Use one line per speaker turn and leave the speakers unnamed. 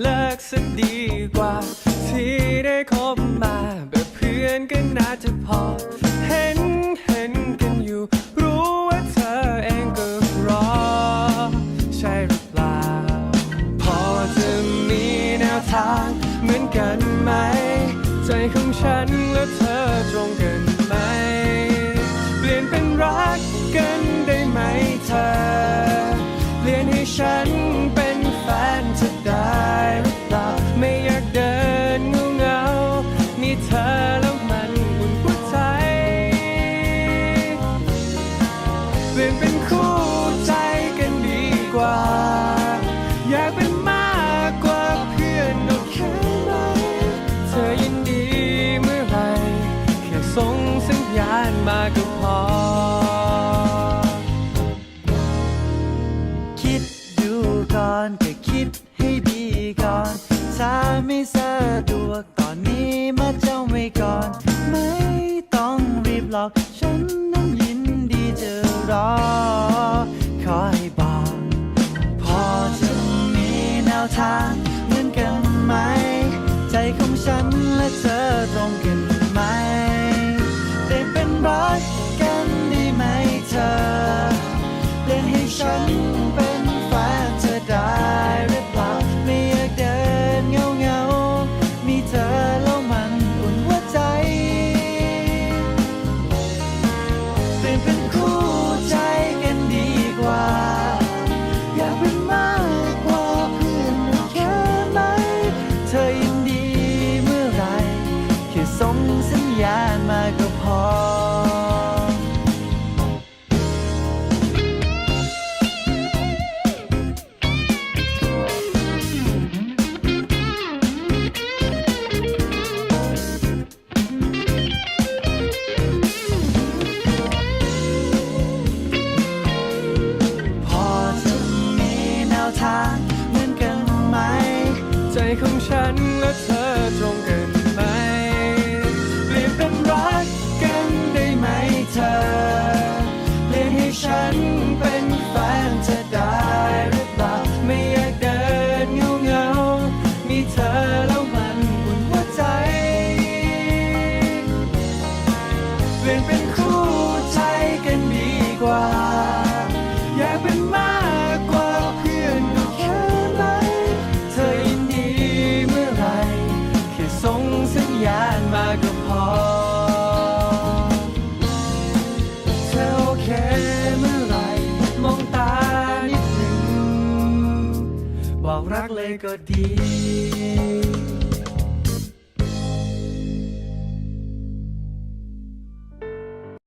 เลิกซะดีกว่า ที่ได้คบมาแบบเพื่อนก็น่าจะพอ เห็นเห็นกันอยู่ รู้ว่าเธอเองก็รอ ใช่หรือเปล่า พอจะมีแนวทางเหมือนกันไหม ใจของฉันและเธอตรงกัน เปลี่ยนเป็นคู่ใจกันดีกว่า อยากเป็นมากกว่าเพื่อนโอเคไหมเธอยินดีเมื่อไหร่แค่ส่งสัญญาณมาก็พอ
คิดดูก่อนก็คิดให้ดีก่อน ถ้าไม่สะดวกตอนนี้มาเจ้าไว้ก่อนไม่ ของฉันและเธอตรงกัน สัญญาณมาก็พอ พอจะมีแนวทางเหมือนกันไหม
ใจของฉันและเธอตรงกัน เปลี่ยนเป็นคู่ใจกันดีกว่า อยากเป็นมากกว่าเพื่อนก็แค่ไหนเธอยินดีเมื่อไหรแค่ส่งสัญญาณมาก็พอ เธอโอเคเมื่อไหรมองตานิดหนึ่งบอกรักเลยก็ดี